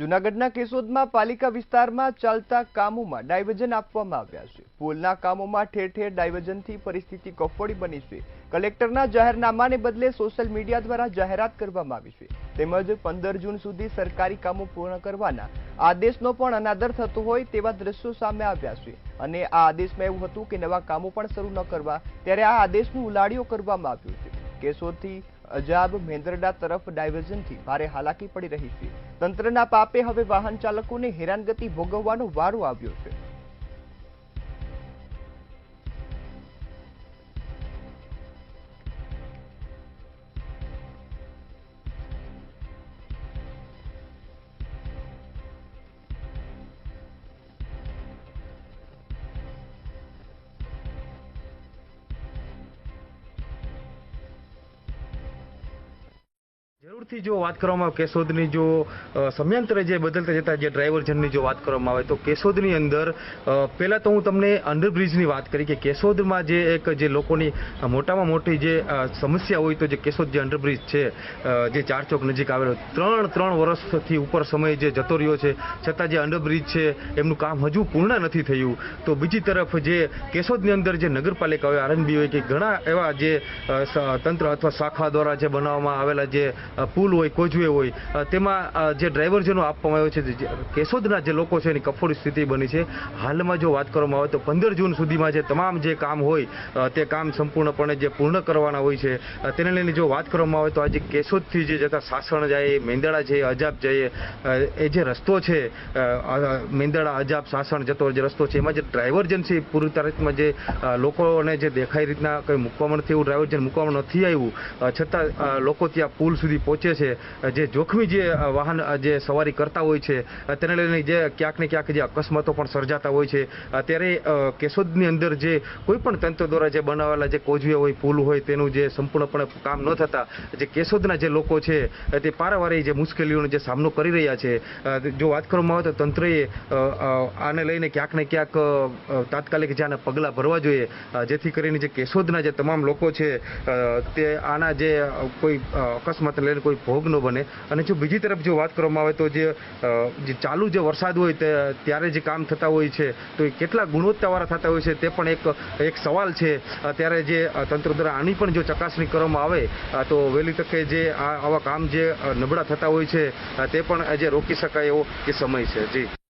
જૂનાગઢના કેશોદમાં પાલિકા વિસ્તારમાં ચાલતા કામોમાં ડાયવર્ઝન આપવામાં આવ્યા છે. પુલના કામોમાં ઠેર ઠેર ડાયવર્ઝનથી પરિસ્થિતિ કફોડી બની છે. કલેક્ટરના જાહેરનામાને બદલે સોશિયલ મીડિયા દ્વારા જાહેરાત કરવામાં આવી છે. તેમજ પંદર જૂન સુધી સરકારી કામો પૂર્ણ કરવાના આદેશનો પણ અનાદર થતો હોય તેવા દ્રશ્યો સામે આવ્યા છે. અને આ આદેશમાં એવું હતું કે નવા કામો પણ શરૂ ન કરવા ત્યારે આ આદેશનું ઉલાડિયો કરવામાં આવ્યું છે. કેશોદથી અજાબ મેંદરડા તરફ ડાયવર્ઝનથી ભારે હાલાકી પડી રહી છે. તંત્રના પાપે હવે વાહન ચાલકોને હેરાનગતિ ભોગવવાનો વારો આવ્યો છે. જરૂરથી જો વાત કરવામાં આવે, કેશોદની જો સમયાંતરે જે બદલતા જતા જે ડ્રાઈવરજનની જો વાત કરવામાં આવે, તો કેશોદની અંદર પહેલાં તો હું તમને અંડરબ્રિજની વાત કરી કે કેશોદમાં જે એક જે લોકોની મોટામાં મોટી જે સમસ્યા હોય તો જે કેશોદ જે અંડરબ્રિજ છે જે ચાર ચોક નજીક આવેલો, ત્રણ ત્રણ વર્ષથી ઉપર સમય જે જતો રહ્યો છે, છતાં જે અંડરબ્રિજ છે, એમનું કામ હજુ પૂર્ણ નથી થયું. તો બીજી તરફ જે કેશોદની અંદર જે નગરપાલિકા હોય આરએનબી હોય કે ઘણા એવા જે તંત્ર અથવા શાખા દ્વારા જે બનાવવામાં આવેલા જે પુલ હોય કોજવે હોય તેમાં જે જે ડ્રાઈવરજનો આપવામાં આવ્યો છે કેશોદના જે લોકો છે, એની કફોડી સ્થિતિ બની છે. હાલમાં જો વાત કરવામાં આવે તો પંદર જૂન સુધીમાં જે તમામ જે કામ હોય તે કામ સંપૂર્ણપણે જે પૂર્ણ કરવાના હોય છે તેને લઈને જો વાત કરવામાં આવે તો આજે કેશોદથી જે જતા સાસણ જાય, મેંદડા છે અજાબ જાય એ જે રસ્તો છે મેંદડા, અજાબ, સાસણ જતો જે રસ્તો છે, એમાં જે ડ્રાઈવરજન છે પૂરી તારીખમાં જે લોકોને જે દેખાય રીતના કંઈ મૂકવામાં નથી એવું ડ્રાઈવરજન મૂકવામાં નથી આવ્યું છતાં લોકો ત્યાં પુલ સુધી પહોંચે છે. જે જોખમી જે વાહન જે સવારી કરતા હોય છે તેને લઈને જે ક્યાંક ને ક્યાંક જે અકસ્માતો પણ સર્જાતા હોય છે. ત્યારે કેશોદની અંદર જે કોઈ પણ તંત્ર દ્વારા જે બનાવેલા જે કોઝવે હોય, પુલ હોય, તેનું જે સંપૂર્ણપણે કામ ન થતા જે કેશોદના જે લોકો છે તે પારાવારી જે મુશ્કેલીઓનો જે સામનો કરી રહ્યા છે. જો વાત કરવામાં આવે તો તંત્રએ આને લઈને ક્યાંક ને ક્યાંક તાત્કાલિક જે આના પગલાં ભરવા જોઈએ. જેથી કરીને જે કેશોદના જે તમામ લોકો છે તે આના જે કોઈ અકસ્માત લઈને ભોગ ન બને. અને જો બીજી તરફ જો વાત કરવામાં આવે તો જે ચાલુ જે વરસાદ હોય ત્યારે જે કામ થતા હોય છે, તો એ કેટલા ગુણવત્તાવાળા થતા હોય છે તે પણ એક એક સવાલ છે. ત્યારે જે તંત્ર દ્વારા આની પણ જો ચકાસણી કરવામાં આવે તો વહેલી તકે જે આવા કામ જે નબળા થતા હોય છે તે પણ જે રોકી શકાય એવો એ સમય છે. જી.